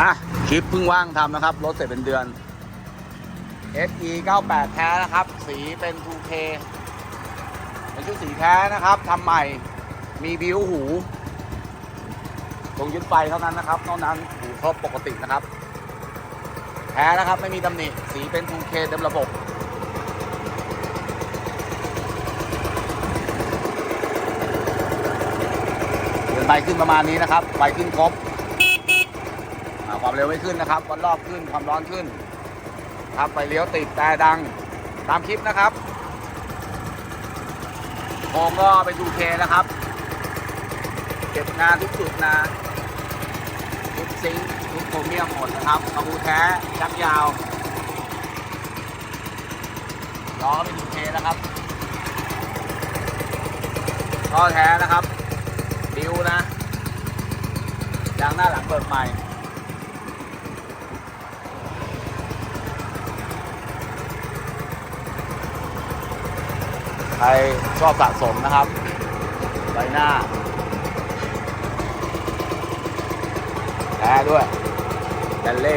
อะคลิปเพิ่งว่างทำนะครับ รถเสร็จเป็นเดือน SE 98 แท้นะครับ สีเป็น 2K เป็นชุดสีแท้นะครับทำใหม่มีบิวหูตรงยึดไฟเท่านั้นนะครับ นอกนั้นหูครบปกตินะครับ แท้นะครับไม่มีตำหนิสีเป็น 2K เต็มระบบเดินไปขึ้นประมาณนี้นะครับไฟขึ้นครบ อ่าความเร็วไม่ขึ้นนะครับวันรอบขึ้นความร้อนขึ้น ครับไฟเลี้ยวติดแต่ดังตามคลิปนะครับโครงก็เป็น 2K นะครับ เก็บงานทุกจุดนะทุกซิงทุกโครเมียมหมดนะครับกระบูแท้ชักยาวล้อเป็น 2K นะครับล้อแท้นะครับ ดิวนะยางหน้าหลังเปิดใหม่ ใครชอบสะสมนะครับใบหน้าแท้ด้วยแบนเล่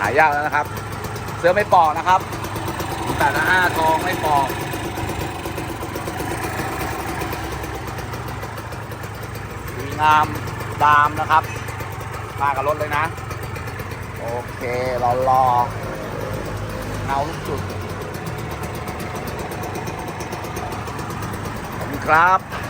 หายากแล้วนะครับ เสื้อไม่ปอกนะครับแต่ละห้าทองไม่ปอกดีงามดามนะครับ มากับรถเลยนะ โอเครอรอเงาทุกจุด ครับ